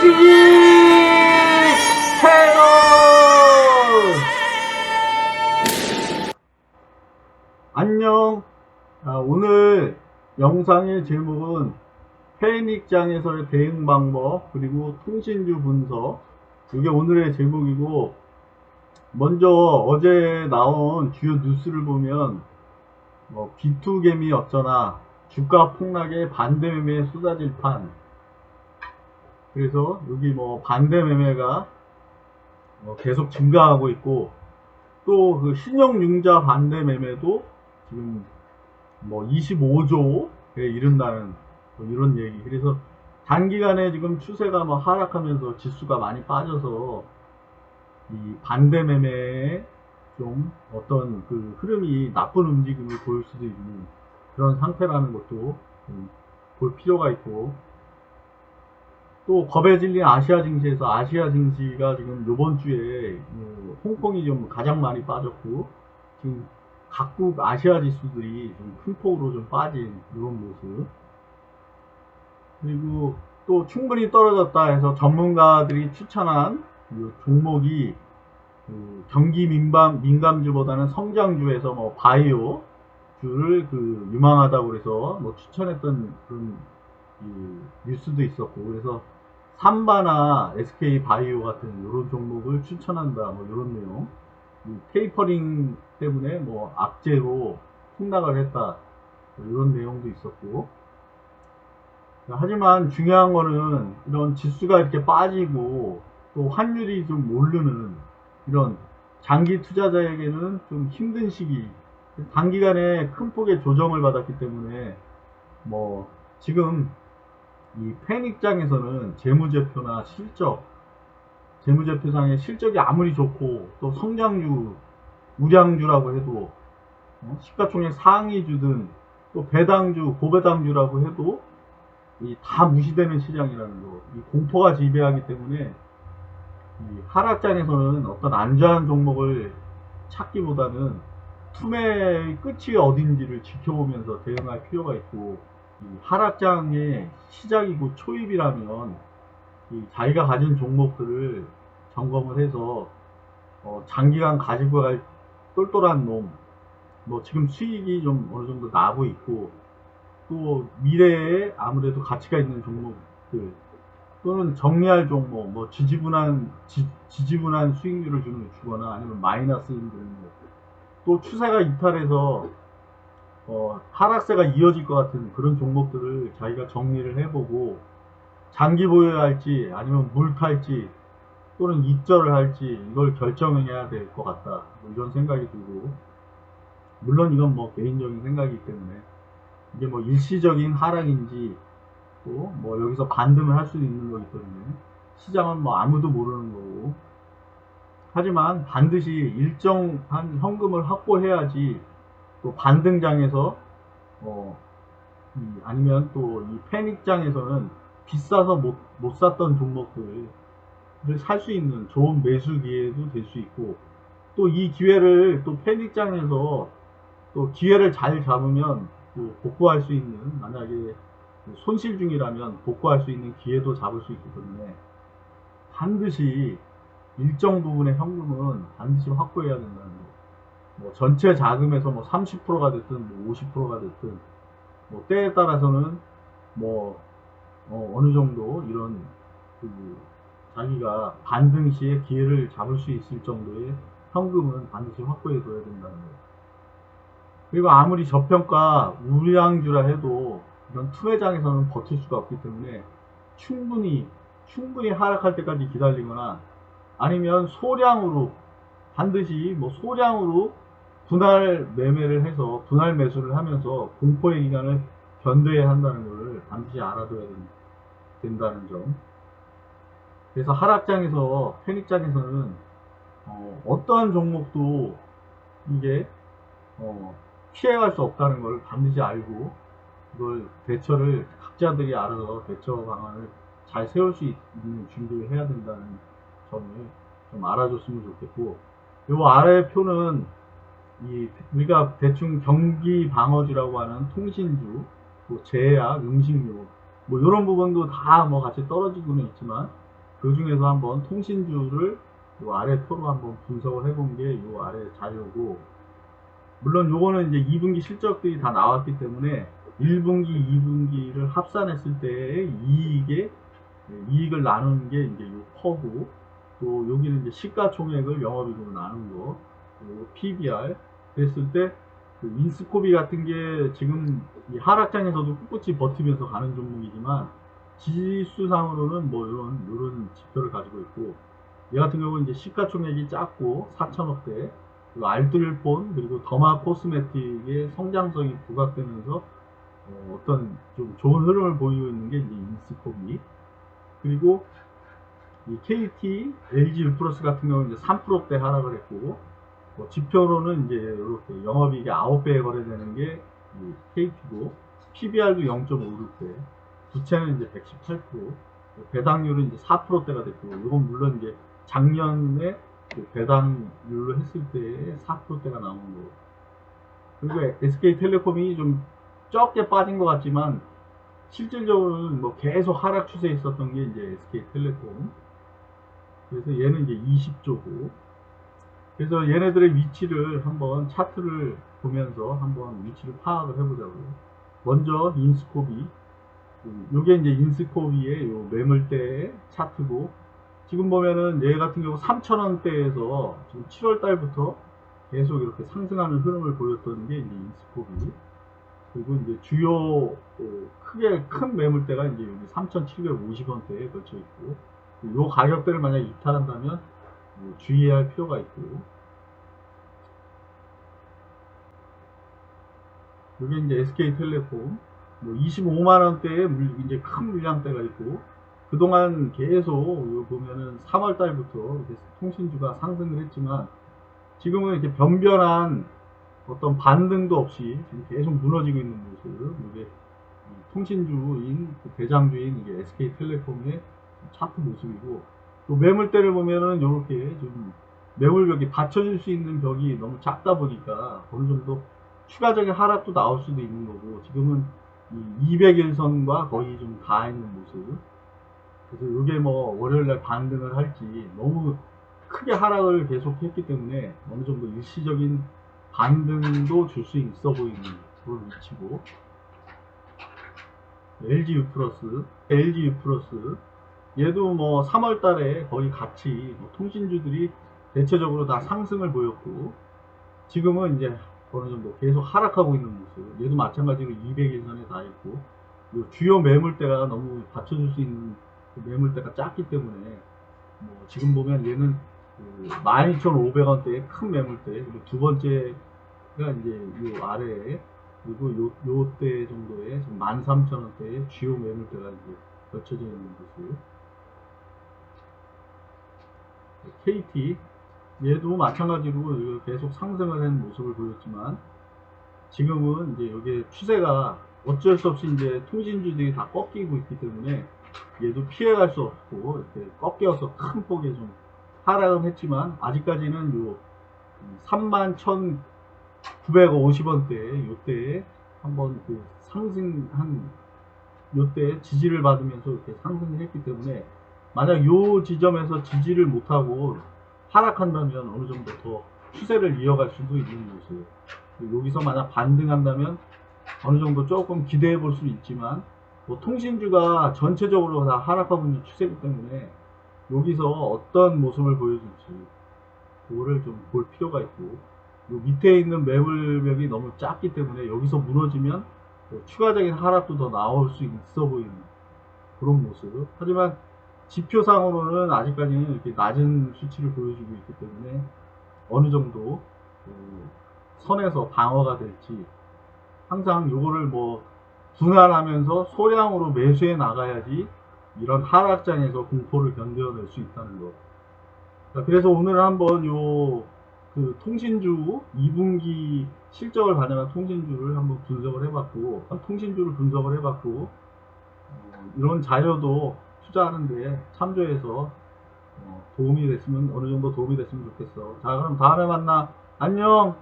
주식 채널! 안녕. 아, 오늘 영상의 제목은 패닉장에서의 대응 방법 그리고 통신주 분석. 이게 오늘의 제목이고 먼저 어제 나온 주요 뉴스를 보면 뭐 비투개미 어쩌나 주가 폭락에 반대 매매에 쏟아질 판 그래서 여기 뭐 반대 매매가 뭐 계속 증가하고 있고 또 그 신용융자 반대 매매도 지금 뭐 25조에 이른다는 뭐 이런 얘기. 그래서 단기간에 지금 추세가 뭐 하락하면서 지수가 많이 빠져서 이 반대 매매에 좀 어떤 그 흐름이 나쁜 움직임을 보일 수도 있는 그런 상태라는 것도 좀볼 필요가 있고 또 겁에 질린 아시아 증시에서 아시아 증시가 지금 이번 주에 그 홍콩이 좀 가장 많이 빠졌고 지금 각국 아시아 지수들이 좀 큰 폭으로 좀 빠진 이런 모습. 그리고 또 충분히 떨어졌다 해서 전문가들이 추천한 이 종목이 그 경기 민감, 민감주보다는 성장주에서 뭐 바이오 주를 그 유망하다고 그래서 뭐 추천했던 그런 이 뉴스도 있었고 그래서 삼바나 SK 바이오 같은 이런 종목을 추천한다. 뭐 이런 내용. 이 테이퍼링 때문에 뭐 악재로 폭락을 했다. 뭐 이런 내용도 있었고. 하지만 중요한 거는 이런 지수가 이렇게 빠지고 또 환율이 좀 오르는 이런 장기 투자자에게는 좀 힘든 시기. 단기간에 큰 폭의 조정을 받았기 때문에 뭐 지금 이 팬 입장에서는 재무제표나 실적 재무제표상의 실적이 아무리 좋고 또 성장주 우량주라고 해도 어, 시가총액 상위주든 또 배당주 고배당주라고 해도 이다 무시되는 시장이라는 거, 이 공포가 지배하기 때문에 이 하락장에서는 어떤 안전한 종목을 찾기보다는 투매의 끝이 어딘지를 지켜보면서 대응할 필요가 있고 이 하락장의 시작이고 초입이라면 이 자기가 가진 종목들을 점검을 해서 어, 장기간 가지고 갈 똘똘한 놈, 뭐 지금 수익이 좀 어느 정도 나고 있고 또 미래에 아무래도 가치가 있는 종목들 또는 정리할 종목, 뭐 지지분한 지, 지분한 수익률을 주는 주거나 아니면 마이너스인 그런 거. 또 추세가 이탈해서 어, 하락세가 이어질 것 같은 그런 종목들을 자기가 정리를 해보고 장기 보유할지 아니면 물 탈지 또는 입절을 할지 이걸 결정해야 될 것 같다. 뭐 이런 생각이 들고. 물론 이건 뭐 개인적인 생각이기 때문에 이게 뭐 일시적인 하락인지 또 뭐 여기서 반등을 할 수도 있는 거기 때문에 시장은 뭐 아무도 모르는 거고. 하지만 반드시 일정한 현금을 확보해야지 또 반등장에서 어, 이 아니면 또 이 패닉장에서는 비싸서 못, 못 샀던 종목들을 살 수 있는 좋은 매수 기회도 될 수 있고 또 이 기회를 또 패닉장에서 또 기회를 잘 잡으면 또 복구할 수 있는 만약에 손실 중이라면 복구할 수 있는 기회도 잡을 수 있기 때문에 반드시 일정 부분의 현금은 반드시 확보해야 된다는 거. 뭐 전체 자금에서 뭐 30%가 됐든 뭐 50%가 됐든 뭐 때에 따라서는 뭐 어, 느 정도 이런 그 자기가 반등 시에 기회를 잡을 수 있을 정도의 현금은 반드시 확보해 둬야 된다는 거예요. 그리고 아무리 저평가 우량주라 해도 이런 투매장에서는 버틸 수가 없기 때문에 충분히 충분히 하락할 때까지 기다리거나 아니면 소량으로 반드시 뭐 소량으로 분할 매매를 해서 분할 매수를 하면서 공포의 기간을 견뎌야 한다는 것을 반드시 알아둬야 된- 된다는 점. 그래서 하락장에서 패닉장에서는 어, 떠한 종목도 이게 어, 피해갈 수 없다는 걸 반드시 알고 이걸 대처를 각자들이 알아서 대처 방안을 잘 세울 수 있는 준비를 해야 된다는 점을 좀 알아줬으면 좋겠고 요 아래 표는 이 우리가 대충 경기 방어주라고 하는 통신주, 뭐 제약, 음식료 뭐 이런 부분도 다 뭐 같이 떨어지고는 있지만 그 중에서 한번 통신주를 요 아래 표로 한번 분석을 해본 게 요 아래 자료고 물론 요거는 이제 2분기 실적들이 다 나왔기 때문에 1분기, 2분기를 합산했을 때의 이익에 이익을 나누는 게 이제 요 퍼고 또 여기는 이제 시가총액을 영업이익으로 나눈 거, 요 PBR 그랬을 때 그 인스코비 같은 게 지금 이 하락장에서도 꿋꿋이 버티면서 가는 종목이지만 지수상으로는 뭐 이런 이런 지표를 가지고 있고 얘 같은 경우는 이제 시가총액이 작고 4천억대 그리고 알뜰폰 그리고 더마 코스메틱의 성장성이 부각되면서 어, 떤좀 좋은 흐름을 보이고 있는 게 인스코비. 그리고 이 KT, LG 유플러스 같은 경우는 이제 3%대 하락을 했고 뭐 지표로는 이제 이렇게 영업이익이 9배에 거래되는 게이 KT고 PBR도 0.56배 부채는 이제 118% 배당률은 이제 4%대가 됐고 이건 물론 이제 작년에 그 배당률로 했을 때 4%대가 나온 거. 그리고 SK텔레콤이 좀 적게 빠진 것 같지만 실질적으로는 뭐 계속 하락 추세에 있었던 게 이제 SK텔레콤. 그래서 얘는 이제 20조고 그래서 얘네들의 위치를 한번 차트를 보면서 한번 위치를 파악을 해보자고요. 먼저 인스코비 요게 이제 인스코비의 요 매물대 차트고 지금 보면은 얘 같은 경우 3,000원대에서 지금 7월 달부터 계속 이렇게 상승하는 흐름을 보였던 게 이제 인스코비 그리고 이제 주요 어, 크게 큰 매물대가 이제 여기 3,750원대에 걸쳐 있고 요 가격대를 만약 이탈한다면 뭐 주의해야 할 필요가 있고. 여기 이제 SK텔레콤. 뭐 25만 원대의 물, 이제 큰 물량대가 있고 그동안 계속 요 보면은 3월 달부터 이렇게 통신주가 상승을 했지만 지금은 이렇게 변변한 어떤 반등도 없이 지금 계속 무너지고 있는 모습. 이게 이 통신주인 그 대장주인 이게 SK텔레콤의 차트 모습이고. 또 매물대를 보면은 이렇게 좀 매물벽이 받쳐줄 수 있는 벽이 너무 작다 보니까 어느 정도 추가적인 하락도 나올 수도 있는 거고 지금은 이 200일선과 거의 좀 닿아 있는 모습. 그래서 이게 뭐 월요일날 반등을 할지 너무 크게 하락을 계속 했기 때문에 어느 정도 일시적인 반등도 줄 수 있어 보이는 그런 위치고. LG U 플러스 LG U 플러스 얘도 뭐 3월 달에 거의 같이 뭐 통신주들이 대체적으로 다 상승을 보였고 지금은 이제 어느 정도 계속 하락하고 있는 모습. 얘도 마찬가지로 200일선에 다 있고 요 주요 매물대가 너무 받쳐줄 수 있는 그 매물대가 작기 때문에 뭐 지금 보면 얘는 그 12,500원대의 큰 매물대 그리고 두 번째가 이제 요 아래에 그리고 요, 요 때 정도의 13,000원대의 주요 매물대가 이제 겹쳐져 있는 모습 KT 얘도 마찬가지로 계속 상승을 하는 모습을 보였지만 지금은 이제 여기 추세가 어쩔 수 없이 이제 통신주들이 다 꺾이고 있기 때문에 얘도 피해갈 수 없고 이렇게 꺾여서 큰 폭의 좀 하락은 했지만 아직까지는 요 31,950원대 요때에 한번 그 상승한 요때 지지를 받으면서 이렇게 상승을 했기 때문에 만약 요 지점에서 지지를 못하고 하락한다면 어느 정도 더 추세를 이어갈 수도 있는 모습. 여기서 만약 반등한다면 어느 정도 조금 기대해 볼 수 있지만 뭐 통신주가 전체적으로 다 하락하고 있는 추세이기 때문에 여기서 어떤 모습을 보여줄지 그거를 좀 볼 필요가 있고 요 밑에 있는 매물벽이 너무 작기 때문에 여기서 무너지면 또 추가적인 하락도 더 나올 수 있어 보이는 그런 모습. 하지만 지표상으로는 아직까지는 이렇게 낮은 수치를 보여주고 있기 때문에 어느 정도 그 선에서 방어가 될지 항상 요거를 뭐 분할하면서 소량으로 매수해 나가야지 이런 하락장에서 공포를 견뎌낼 수 있다는 것. 자, 그래서 오늘 한번 요 그 통신주 2분기 실적을 반영한 통신주를 한번 분석을 해봤고 통신주를 분석을 해봤고 어, 이런 자료도 투자하는데 참조해서 어, 도움이 됐으면 어느 정도 도움이 됐으면 좋겠어. 자 그럼 다음에 만나. 안녕.